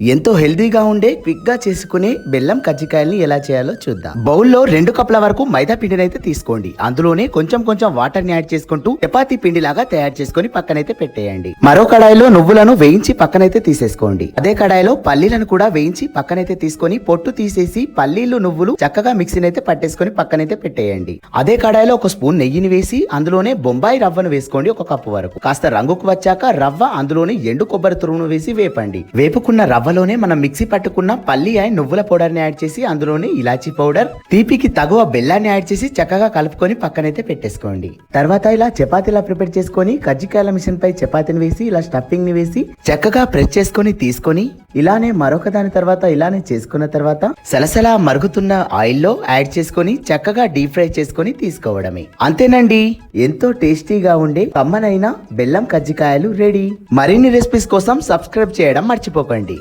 ఎంతో హెల్దీగా ఉండే క్విక్గా చేసుకునే బెల్లం కజ్జికాయల్ని ఎలా చేయాలో చూద్దాం. బౌల్లో రెండు కప్ల వరకు మైదా పిండిని అయితే తీసుకోండి. అందులోనే కొంచెం కొంచెం వాటర్ని యాడ్ చేసుకుంటూ చపాతీ పిండి లాగా తయారు చేసుకొని పక్కనైతే పెట్టేయండి. మరో కడాయిలో నువ్వులను వేయించి పక్కనైతే తీసేసుకోండి. అదే కడాయిలో పల్లీలను కూడా వేయించి పక్కనైతే తీసుకొని పొట్టు తీసేసి పల్లీలు నువ్వులు చక్కగా మిక్సీని అయితే పట్టేసుకొని పక్కనైతే పెట్టేయండి. అదే కడాయిలో ఒక స్పూన్ నెయ్యిని వేసి అందులోనే బొంబాయి రవ్వను వేసుకోండి ఒక కప్పు వరకు. కాస్త రంగుకు వచ్చాక రవ్వ అందులోనే ఎండు కొబ్బరి తురుమును వేసి వేపండి. వేపుకున్న రవ్వ రవ్వలోనే మనం మిక్సీ పట్టుకున్న పల్లి అండ్ నువ్వుల పౌడర్ని యాడ్ చేసి అందులోనే ఇలాచీ పౌడర్ తీపికి తగువ బెల్లాన్ని యాడ్ చేసి చక్కగా కలుపుకొని పక్కనైతే పెట్టేసుకోండి. తర్వాత ఇలా చపాతీలా ప్రిపేర్ చేసుకొని కజ్జికాయల మిషన్ పై చపాతీని వేసి ఇలా స్టఫింగ్ని వేసి చక్కగా ప్రెస్ చేసుకొని తీసుకొని ఇలానే మరొక దాని తర్వాత ఇలానే చేసుకున్న తర్వాత సలసలా మరుగుతున్న ఆయిల్లో యాడ్ చేసుకొని చక్కగా డీప్ ఫ్రై చేసుకొని తీసుకోవడమే. అంతేనండి. ఎంతో టేస్టీగా ఉండే కమ్మనైన బెల్లం కజ్జికాయలు రెడీ. మరిన్ని రెసిపీస్ కోసం సబ్స్క్రైబ్ చేయడం మర్చిపోకండి.